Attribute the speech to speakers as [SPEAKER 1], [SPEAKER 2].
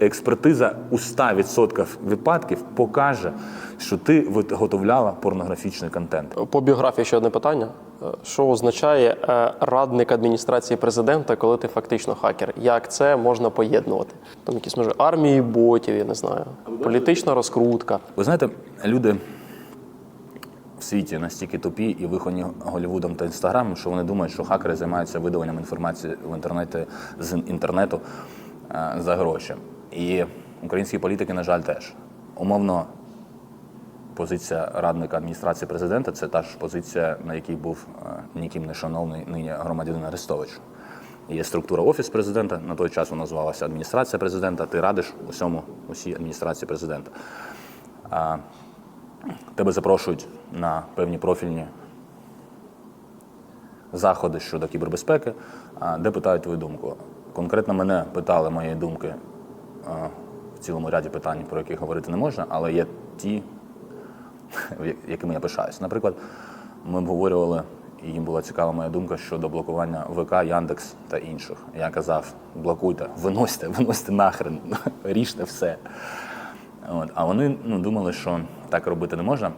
[SPEAKER 1] експертиза у 100% випадків покаже, що ти виготовляла порнографічний контент.
[SPEAKER 2] По біографії ще одне питання. Е, Що означає е, радник адміністрації президента, коли ти фактично хакер? Як це можна поєднувати? Там якісь може армії ботів, я не знаю, політична розкрутка.
[SPEAKER 1] Ви знаєте, люди в світі настільки тупі і виховані Голлівудом та інстаграмом, що вони думають, що хакери займаються видаленням інформації в інтернеті з інтернету е, за гроші. І українські політики, на жаль, теж. Умовно, позиція радника адміністрації президента це та ж позиція, на якій був е, ніким не шановний нині громадянин Арестович. Є структура офіс президента. На той час вона називалася адміністрація президента. Ти радиш усьому усій адміністрації президента. А, тебе запрошують на певні профільні заходи щодо кібербезпеки, де питають твою думку. Конкретно мене питали моєї думки в цілому ряді питань, про які говорити не можна, але є ті, якими я пишаюсь. Наприклад, ми обговорювали, і їм була цікава моя думка щодо блокування ВК, Яндекс та інших. Я казав: блокуйте, виносьте, виносьте нахрен, ріжте все. От. А вони ну, думали, що так робити не можна.